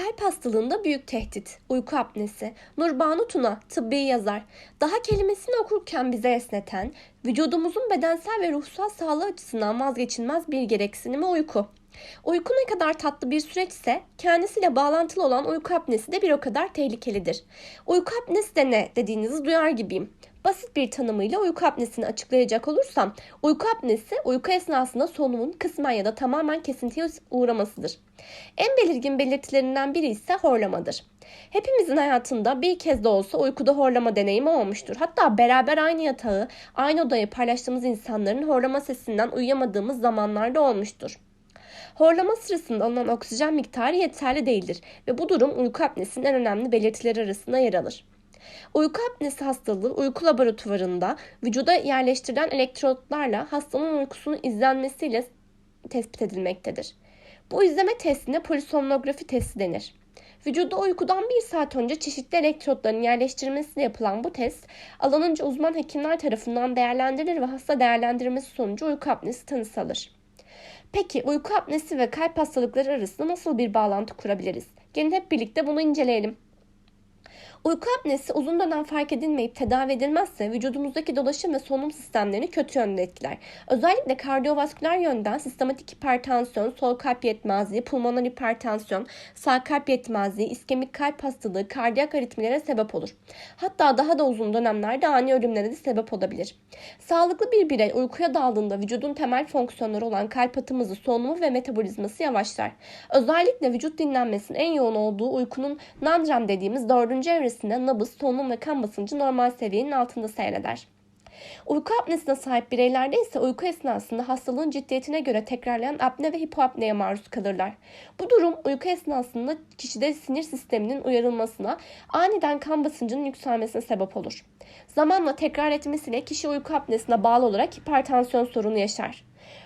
Kalp hastalığında büyük tehdit. Uyku apnesi. Nurbanu Tuna, tıbbi yazar. Daha kelimesini okurken bize esneten, vücudumuzun bedensel ve ruhsal sağlığı açısından vazgeçilmez bir gereksinimi uyku. Uyku ne kadar tatlı bir süreçse kendisiyle bağlantılı olan uyku apnesi de bir o kadar tehlikelidir. Uyku apnesi de ne dediğinizi duyar gibiyim. Basit bir tanımıyla uyku apnesini açıklayacak olursam, uyku apnesi uyku esnasında solunumun kısmen ya da tamamen kesintiye uğramasıdır. En belirgin belirtilerinden biri ise horlamadır. Hepimizin hayatında bir kez de olsa uykuda horlama deneyimi olmuştur. Hatta beraber aynı yatağı, aynı odayı paylaştığımız insanların horlama sesinden uyuyamadığımız zamanlarda olmuştur. Horlama sırasında alınan oksijen miktarı yeterli değildir ve bu durum uyku apnesinin en önemli belirtileri arasında yer alır. Uyku apnesi hastalığı uyku laboratuvarında vücuda yerleştirilen elektrotlarla hastanın uykusunun izlenmesiyle tespit edilmektedir. Bu izleme testine polisomnografi testi denir. Vücuda uykudan bir saat önce çeşitli elektrotların yerleştirilmesiyle yapılan bu test, alanınca uzman hekimler tarafından değerlendirilir ve hasta değerlendirmesi sonucu uyku apnesi tanısı alır. Peki uyku apnesi ve kalp hastalıkları arasında nasıl bir bağlantı kurabiliriz? Gelin hep birlikte bunu inceleyelim. Uyku apnesi uzun dönem fark edilmeyip tedavi edilmezse vücudumuzdaki dolaşım ve solunum sistemlerini kötü yönde etkiler. Özellikle kardiyovasküler yönden sistematik hipertansiyon, sol kalp yetmezliği, pulmoner hipertansiyon, sağ kalp yetmezliği, iskemik kalp hastalığı, kardiyak aritmilere sebep olur. Hatta daha da uzun dönemlerde ani ölümlere de sebep olabilir. Sağlıklı bir birey uykuya daldığında vücudun temel fonksiyonları olan kalp atımızı, solunumu ve metabolizması yavaşlar. Özellikle vücut dinlenmesinin en yoğun olduğu uykunun non dediğimiz dördüncü evresi içerisinde nabız, solunum ve kan basıncı normal seviyenin altında seyreder. Uyku apnesine sahip bireylerde ise uyku esnasında hastalığın ciddiyetine göre tekrarlayan apne ve hipoapneye maruz kalırlar. Bu durum uyku esnasında kişide sinir sisteminin uyarılmasına, aniden kan basıncının yükselmesine sebep olur. Zamanla tekrar etmesiyle kişi uyku apnesine bağlı olarak hipertansiyon sorunu yaşar.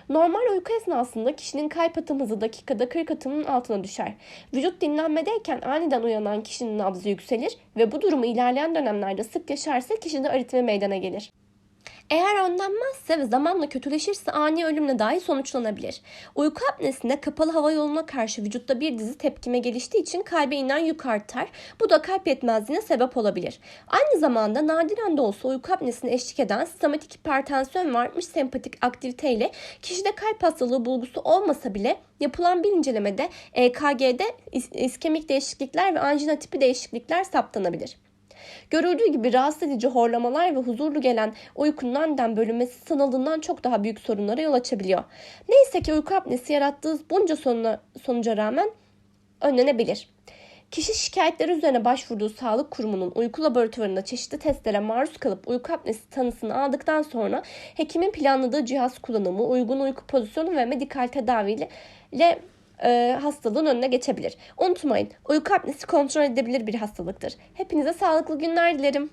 Normal uyku esnasında kişinin kalp atım hızı dakikada 40 atımın altına düşer. Vücut dinlenmedeyken aniden uyanan kişinin nabzı yükselir ve bu durumu ilerleyen dönemlerde sık yaşarsa kişide aritmi meydana gelir. Eğer önlenmezse ve zamanla kötüleşirse ani ölümle dahi sonuçlanabilir. Uyku apnesinde kapalı hava yoluna karşı vücutta bir dizi tepkime geliştiği için kalbe inen yük artar. Bu da kalp yetmezliğine sebep olabilir. Aynı zamanda nadiren de olsa uyku apnesine eşlik eden sistematik hipertansiyon ve artmış sempatik aktivite ile kişide kalp hastalığı bulgusu olmasa bile yapılan bir incelemede EKG'de iskemik değişiklikler ve anjina tipi değişiklikler saptanabilir. Görüldüğü gibi rahatsız edici horlamalar ve huzurlu gelen uykunun aniden bölünmesi sanıldığından çok daha büyük sorunlara yol açabiliyor. Neyse ki uyku apnesi yarattığı bunca sonuna, sonuca rağmen önlenebilir. Kişi şikayetleri üzerine başvurduğu sağlık kurumunun uyku laboratuvarında çeşitli testlere maruz kalıp uyku apnesi tanısını aldıktan sonra hekimin planladığı cihaz kullanımı, uygun uyku pozisyonu ve medikal tedaviyle e, hastalığın önüne geçebilir. Unutmayın uyku apnesi kontrol edilebilir bir hastalıktır. Hepinize sağlıklı günler dilerim.